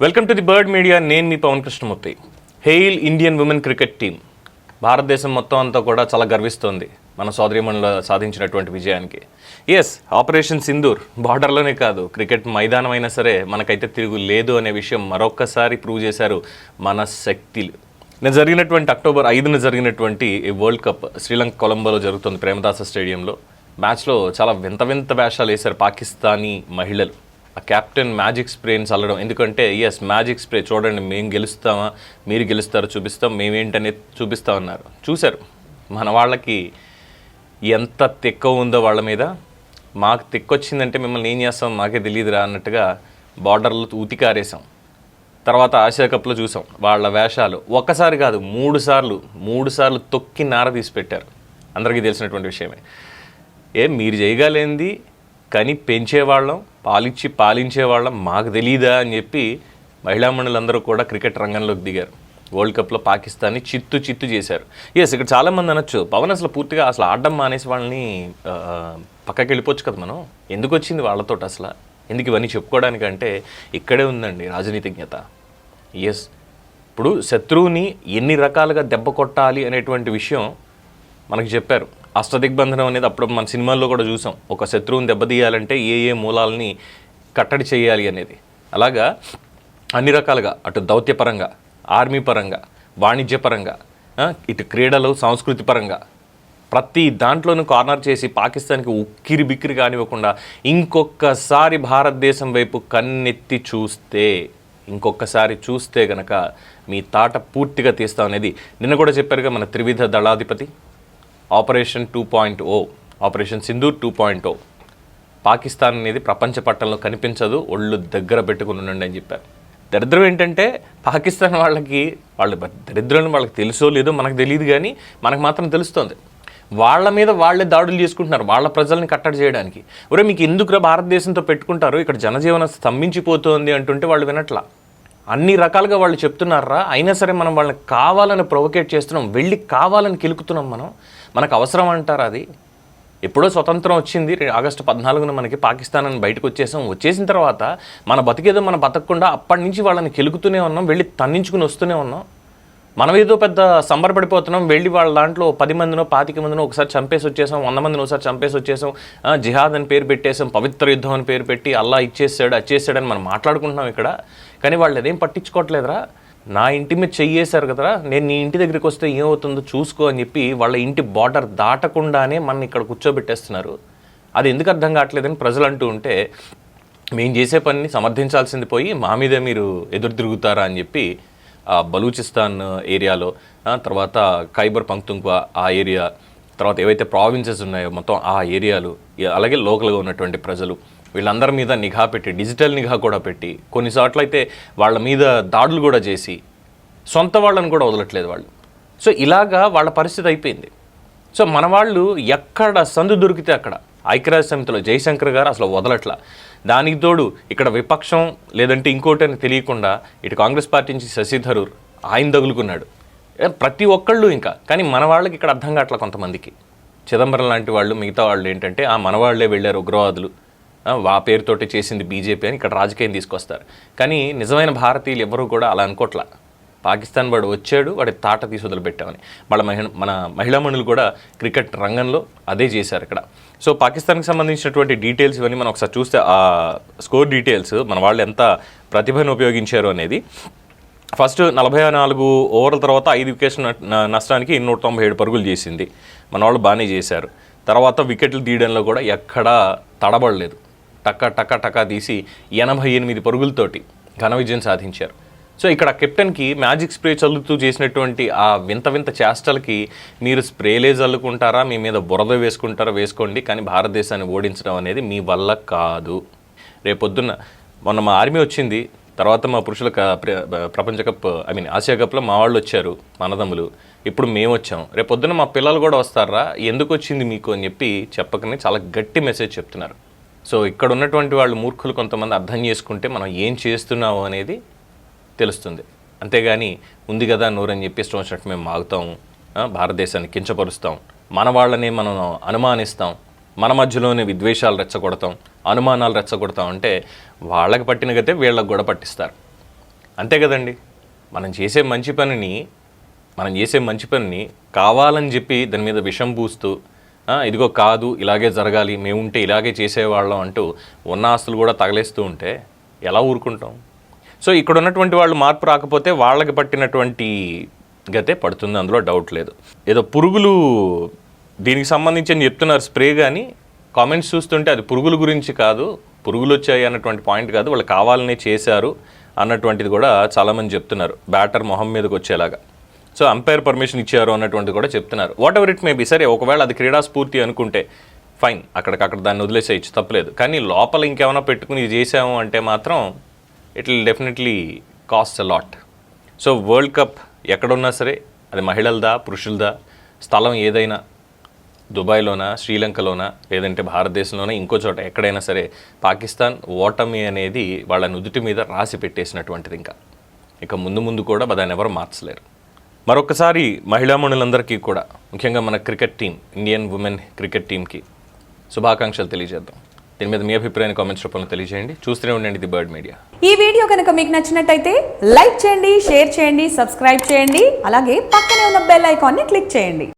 Welcome to the bird media నేను మీ Pavan Krishnamurthy. Hail Indian women cricket team భారతదేశం మొత్తం అంతా కూడా చాలా గర్విస్తోంది మన సోదరిమణిలో సాధించినటువంటి విజయానికి. ఎస్ ఆపరేషన్ సింధూర్ బార్డర్లోనే కాదు క్రికెట్ మైదానం అయినా సరే మనకైతే తిరుగు లేదు అనే విషయం మరొక్కసారి ప్రూవ్ చేశారు మన శక్తిలు నేను జరిగినటువంటి అక్టోబర్ ఐదున జరిగినటువంటి ఈ వరల్డ్ కప్ శ్రీలంక కొలంబోలో జరుగుతుంది ప్రేమదాస స్టేడియంలో. మ్యాచ్లో చాలా వింత వింత వేషాలు వేశారు పాకిస్తానీ మహిళలు. ఆ కెప్టెన్ మ్యాజిక్ స్ప్రేని చల్లడం. ఎందుకంటే ఎస్ మ్యాజిక్ స్ప్రే చూడండి మేము గెలుస్తామా మీరు గెలుస్తారో చూపిస్తాం మేమేంటనేది చూపిస్తామన్నారు చూశారు. మన వాళ్ళకి ఎంత తిక్క ఉందో వాళ్ళ మీద. మాకు తిక్కొచ్చిందంటే మిమ్మల్ని ఏం చేస్తాం మాకే తెలియదురా అన్నట్టుగా బార్డర్లో ఉతికారేసాం తర్వాత ఆసియా కప్లో చూసాం వాళ్ళ వేషాలు. ఒక్కసారి కాదు మూడు సార్లు మూడు సార్లు తొక్కి నార తీసి పెట్టారు. అందరికీ తెలిసినటువంటి విషయమే. ఏ మీరు చేయగలేంది కని పెంచేవాళ్ళం పాలిచ్చి పాలించేవాళ్ళం మాకు తెలీదా అని చెప్పి మహిళా మండలందరూ కూడా క్రికెట్ రంగంలోకి దిగారు. వరల్డ్ కప్లో పాకిస్తాన్ని చిత్తు చిత్తు చేశారు. ఎస్ ఇక్కడ చాలామంది అనొచ్చు పవన్ అసలు పూర్తిగా అసలు ఆడడం మానేసి వాళ్ళని పక్కకి వెళ్ళిపోవచ్చు కదా మనం? ఎందుకు వచ్చింది వాళ్ళతో అసలు? ఎందుకు ఇవన్నీ చెప్పుకోవడానికంటే ఇక్కడే ఉందండి రాజనీతిజ్ఞత. ఎస్ ఇప్పుడు శత్రువుని ఎన్ని రకాలుగా దెబ్బ కొట్టాలి అనేటువంటి విషయం మనకు చెప్పారు. అష్టదిగ్బంధనం అనేది అప్పుడు మన సినిమాల్లో కూడా చూసాం. ఒక శత్రువుని దెబ్బతీయాలంటే ఏ ఏ మూలాలని కట్టడి చేయాలి అనేది. అలాగా అన్ని రకాలుగా అటు దౌత్యపరంగా ఆర్మీ పరంగా వాణిజ్యపరంగా ఇటు క్రీడలు సంస్కృతి పరంగా ప్రతి దాంట్లోనూ కార్నర్ చేసి పాకిస్తాన్కి ఉక్కిరి బిక్కిరి కానివ్వకుండా ఇంకొకసారి భారతదేశం వైపు కన్నెత్తి చూస్తే ఇంకొకసారి చూస్తే గనక మీ తాట పూర్తిగా తీస్తాం అనేది. నిన్న కూడా చెప్పారుగా మన త్రివిధ దళాధిపతి. Operation two point O operation Sindoor two point O. Pakistan అనేది ప్రపంచ పట్టణంలో కనిపించదు ఒళ్ళు దగ్గర పెట్టుకుని ఉండండి అని చెప్పారు. దరిద్రం ఏంటంటే పాకిస్తాన్ వాళ్ళకి వాళ్ళు దరిద్రం వాళ్ళకి తెలుసో లేదో మనకు తెలియదు కానీ మనకు మాత్రం తెలుస్తోంది. వాళ్ళ మీద వాళ్ళే దాడులు చేసుకుంటున్నారు వాళ్ళ ప్రజల్ని కట్టడి చేయడానికి. ఒరే మీకు ఎందుకురా భారతదేశంతో పెట్టుకుంటారు? ఇక్కడ జనజీవనం స్తంభించిపోతోంది అంటుంటే వాళ్ళు వినట్లా. అన్ని రకాలుగా వాళ్ళు చెప్తున్నారా? అయినా సరే మనం వాళ్ళని కావాలని ప్రొవోకేట్ చేస్తున్నాం వెళ్ళి కావాలని కిలుకుతున్నాం మనం. మనకు అవసరం అంటారు అది. ఎప్పుడో స్వతంత్రం వచ్చింది ఆగస్టు పద్నాలుగున మనకి పాకిస్తాన్ అని బయటకు వచ్చేసాం. వచ్చేసిన తర్వాత మన బతికేదో మనం బతకకుండా అప్పటి నుంచి వాళ్ళని కెలుకుతూనే ఉన్నాం వెళ్ళి తన్నించుకుని వస్తూనే ఉన్నాం. మనం ఏదో పెద్ద సంబరపడిపోతున్నాం వెళ్ళి వాళ్ళ దాంట్లో పది మందినో పాతిక మందినో ఒకసారి చంపేసి వచ్చేసాం వంద మందిని ఒకసారి చంపేసి వచ్చేసాం జిహాద్ అని పేరు పెట్టేసాం పవిత్ర యుద్ధం అని పేరు పెట్టి అల్లా ఇచ్చేసాడు అచ్చేసాడు అని మనం మాట్లాడుకుంటున్నాం ఇక్కడ. కానీ వాళ్ళు అదేం పట్టించుకోవట్లేదురా. నా ఇంటి మీద చెయ్యేశారు కదరా నేను నీ ఇంటి దగ్గరికి వస్తే ఏమవుతుందో చూసుకో అని చెప్పి వాళ్ళ ఇంటి బార్డర్ దాటకుండానే మన ఇక్కడ కూర్చోబెట్టేస్తున్నారు. అది ఎందుకు అర్థం కావట్లేదని ప్రజలు అంటూ ఉంటే మేము చేసే పనిని సమర్థించాల్సింది పోయి మా మీదే మీరు ఎదురు తిరుగుతారా అని చెప్పి బలూచిస్తాన్ ఏరియాలో తర్వాత ఖైబర్ పంక్తుంక్వా ఆ ఏరియా తర్వాత ఏవైతే ప్రావిన్సెస్ ఉన్నాయో మొత్తం ఆ ఏరియాలు అలాగే లోకల్గా ఉన్నటువంటి ప్రజలు. వీళ్ళందరి మీద నిఘా పెట్టి డిజిటల్ నిఘా కూడా పెట్టి కొన్నిసార్లు అయితే వాళ్ళ మీద దాడులు కూడా చేసి సొంత వాళ్ళని కూడా వదలట్లేదు వాళ్ళు. సో ఇలాగా వాళ్ళ పరిస్థితి అయిపోయింది. సో మన వాళ్ళు ఎక్కడ సందు దొరికితే అక్కడ ఐక్యరాజ్య సమితిలో జయశంకర్ గారు అసలు వదలట్లా. దానికి తోడు ఇక్కడ విపక్షం లేదంటే ఇంకోటి అని తెలియకుండా ఇటు కాంగ్రెస్ పార్టీ నుంచి శశి థరూర్ ఆయన తగులుకున్నాడు. ప్రతి ఒక్కళ్ళు ఇంకా. కానీ మన వాళ్ళకి ఇక్కడ అర్థం కావట్లా కొంతమందికి. చిదంబరం లాంటి వాళ్ళు మిగతా వాళ్ళు ఏంటంటే ఆ మన వాళ్ళే వెళ్ళారు ఉగ్రవాదులు. ఆ, వా పేరుతోటి చేసింది బీజేపీ అని ఇక్కడ రాజకీయం తీసుకొస్తారు. కానీ నిజమైన భారతీయులు ఎవరూ కూడా అలా అనుకోట్లా. పాకిస్తాన్ వాడు వచ్చాడు వాడి తాట తీసి వదిలిపెట్టామని. వాళ్ళ మహిళ మన మహిళా మణులు కూడా క్రికెట్ రంగంలో అదే చేశారు ఇక్కడ. సో పాకిస్తాన్కి సంబంధించినటువంటి డీటెయిల్స్ ఇవన్నీ మనం ఒకసారి చూస్తే ఆ స్కోర్ డీటెయిల్స్ మన వాళ్ళు ఎంత ప్రతిభను ఉపయోగించారు అనేది. ఫస్ట్ నలభై నాలుగు ఓవర్ల తర్వాత ఐదు వికెట్స్ నష్టానికి నూట తొంభై ఏడు పరుగులు చేసింది. మన వాళ్ళు బాగానే చేశారు. తర్వాత వికెట్లు తీయడంలో కూడా ఎక్కడా తడబడలేదు. టక్క టక్క టక్క తీసి ఎనభై ఎనిమిది పరుగులతోటి ఘన విజయం సాధించారు. సో ఇక్కడ కెప్టెన్కి మ్యాజిక్ స్ప్రే చల్లుతూ చేసినటువంటి ఆ వింత వింత చేష్టలకి మీరు స్ప్రేలే చల్లుకుంటారా మీ మీద బురద వేసుకుంటారా? వేసుకోండి. కానీ భారతదేశాన్ని ఓడించడం అనేది మీ వల్ల కాదు. రేపొద్దున్న మొన్న మా ఆర్మీ వచ్చింది. తర్వాత మా పురుషుల ప్ర- ప్రపంచ కప్ ఐ మీన్ ఆసియా కప్లో మా వాళ్ళు వచ్చారు మనదమ్ములు ఇప్పుడు మేము వచ్చాం. రేపొద్దున మా పిల్లలు కూడా వస్తారా? ఎందుకు వచ్చింది మీకు? అని చెప్పి చెప్పకనే చాలా గట్టి మెసేజ్ చెప్తున్నారు. సో ఇక్కడ ఉన్నటువంటి వాళ్ళు మూర్ఖులు కొంతమంది అర్థం చేసుకుంటే మనం ఏం చేస్తున్నాము అనేది తెలుస్తుంది. అంతేగాని ఉంది కదా నోరని చెప్పి ఇష్టం వచ్చినట్టు మేము మాగుతాం భారతదేశాన్ని కించపరుస్తాం మన వాళ్ళని మనం అనుమానిస్తాం మన మధ్యలోనే విద్వేషాలు రెచ్చగొడతాం అనుమానాలు రెచ్చగొడతాం అంటే వాళ్ళకి పట్టిన గతే వీళ్ళకి కూడా పట్టిస్తారు. అంతే కదండి. మనం చేసే మంచి పనిని మనం చేసే మంచి పనిని కావాలని చెప్పి దాని మీద విషం పూస్తూ ఇదిగో కాదు ఇలాగే జరగాలి మేము ఉంటే ఇలాగే చేసేవాళ్ళం అంటూ ఉన్న ఆస్తులు కూడా తగలేస్తూ ఉంటే ఎలా ఊరుకుంటాం? సో ఇక్కడ ఉన్నటువంటి వాళ్ళు మార్పు రాకపోతే వాళ్ళకి పట్టినటువంటి గతే పడుతుంది అందులో డౌట్ లేదు. ఏదో పురుగులు దీనికి సంబంధించి అని చెప్తున్నారు స్ప్రే కానీ కామెంట్స్ చూస్తుంటే అది పురుగుల గురించి కాదు పురుగులు వచ్చాయి అన్నటువంటి పాయింట్ కాదు వాళ్ళు కావాలనే చేశారు అన్నటువంటిది కూడా చాలామంది చెప్తున్నారు. బ్యాటర్ మొహం మీదకి వచ్చేలాగా. సో అంపైర్ పర్మిషన్ ఇచ్చారు అన్నటువంటి కూడా చెప్తున్నారు. Whatever it may be సరే ఒకవేళ అది క్రీడా స్ఫూర్తి అనుకుంటే ఫైన్ అక్కడికక్కడ దాన్ని వదిలేసేయచ్చు తప్పలేదు. కానీ లోపల ఇంకేమైనా పెట్టుకుని ఇది చేసాము అంటే మాత్రం it will definitely cost a lot so world cup ఎక్కడున్నా సరే అది మహిళలదా పురుషులదా స్థలం ఏదైనా దుబాయ్లోనా శ్రీలంకలోనా లేదంటే భారతదేశంలోనా ఇంకో చోట ఎక్కడైనా సరే పాకిస్తాన్ ఓటమి అనేది వాళ్ళ నుదుటి మీద రాసి పెట్టేసినటువంటిది ఇంకా. ఇక ముందు ముందు కూడా దాన్ని ఎవరు మార్చలేరు. మరొకసారి మహిళామణులందరికీ కూడా ముఖ్యంగా మన cricket team Indian women cricket టీంకి శుభాకాంక్షలు తెలియజేద్దాం. దీని మీద మీ అభిప్రాయాన్ని కామెంట్స్ రూపంలో తెలియజేయండి. చూస్తూనే ఉండండి ది బర్డ్ మీడియా. ఈ వీడియో కనుక మీకు నచ్చినట్టయితే లైక్ చేయండి షేర్ చేయండి సబ్స్క్రైబ్ చేయండి అలాగే పక్కనే ఉన్న బెల్ ఐకాన్ని క్లిక్ చేయండి.